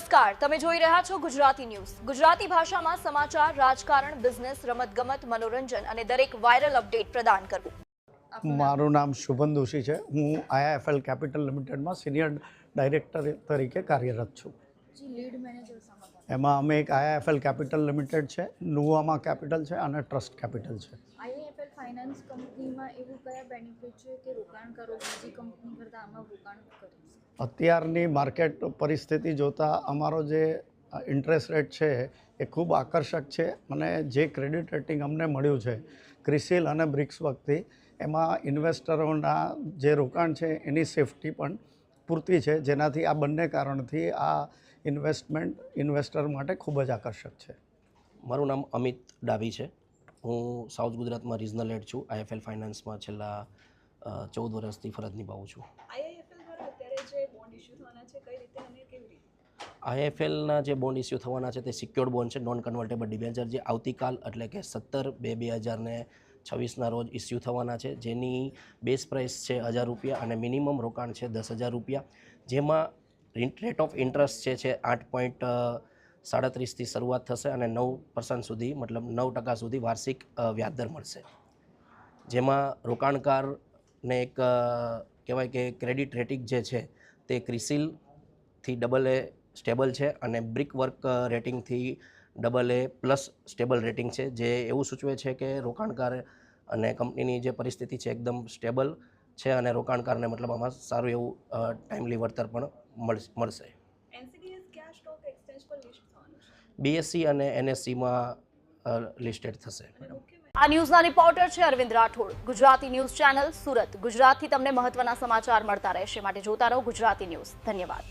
નમસ્કાર. તમે જોઈ રહ્યા છો ગુજરાતી ન્યૂઝ. ગુજરાતી ભાષામાં સમાચાર રાજકારણ બિઝનેસ રમતગમત મનોરંજન અને દરેક વાયરલ અપડેટ પ્રદાન કરવું. મારું નામ શુભન દોશી છે. હું આઈઆઈએફએલ કેપિટલ લિમિટેડમાં સિનિયર ડાયરેક્ટર તરીકે કાર્યરત છું. જી લીડ મેનેજર સમાધાન એમાં અમે એક આઈઆઈએફએલ કેપિટલ લિમિટેડ છે નુવામા કેપિટલ છે અને ટ્રસ્ટ કેપિટલ છે. ફાઇનાન્સ કંપનીમાં એવું કયા બેનિફિટ છે કે રોકાણકારો બીજી કંપની કરતાં આમાં રોકાણ કરી અત્યારની માર્કેટ પરિસ્થિતિ જોતાં અમારો જે ઇન્ટરેસ્ટ રેટ છે એ ખૂબ આકર્ષક છે. અને જે ક્રેડિટ રેટિંગ અમને મળ્યું છે ક્રિસિલ અને બ્રિક્સ વખતથી એમાં ઇન્વેસ્ટરોના જે રોકાણ છે એની સેફટી પણ પૂરતી છે. જેનાથી આ બંને કારણથી આ ઇન્વેસ્ટમેન્ટ ઇન્વેસ્ટર માટે ખૂબ જ આકર્ષક છે. મારું નામ અમિત ડાભી છે. હું સાઉથ ગુજરાતમાં રિજનલ હેડ છું. આઈએફએલ ફાઇનાન્સમાં છેલ્લા ચૌદ વર્ષથી ફરજ નિભાવું છું. આઈએફએલના જે બોન્ડ ઇસ્યુ થવાના છે તે સિક્યોર્ડ બોન્ડ છે નોન કન્વર્ટેબલ ડિબેન્ચર જે આવતીકાલ એટલે કે સત્તર બે બે હજારને છવ્વીસના રોજ ઇસ્યુ થવાના છે. જેની બેઝ પ્રાઇસ છે હજાર રૂપિયા અને મિનિમમ રોકાણ છે દસ હજાર રૂપિયા. જેમાં રેટ ઓફ ઇન્ટરેસ્ટ છે છે આઠ પોઈન્ટ સાડત્રીસથી શરૂઆત થશે અને નવ પર્સન્ટ સુધી, મતલબ નવ ટકા સુધી વાર્ષિક વ્યાજદર મળશે. જેમાં રોકાણકારને એક કહેવાય કે ક્રેડિટ રેટિંગ જે છે તે ક્રિસિલથી ડબલ એ સ્ટેબલ છે અને brick work રેટિંગથી double A plus stable rating છે. જે એવું સૂચવે છે કે રોકાણકાર અને કંપનીની જે પરિસ્થિતિ છે એકદમ સ્ટેબલ છે અને રોકાણકારને મતલબ આમાં સારું એવું ટાઈમલી વળતર પણ મળશે. મળશે કયા સ્ટોક એક્સચેન્જ પર લિસ્ટ થવાનું છે. બીએસસી અને એનએસસીમાં લિસ્ટેડ થશે. આ ન્યૂઝના રિપોર્ટર છે Arvind Rathod. Gujarati news channel Surat. ગુજરાતથી તમને મહત્વના સમાચાર મળતા રહેશે. માટે જોતા રહો ગુજરાતી ન્યૂઝ. ધન્યવાદ.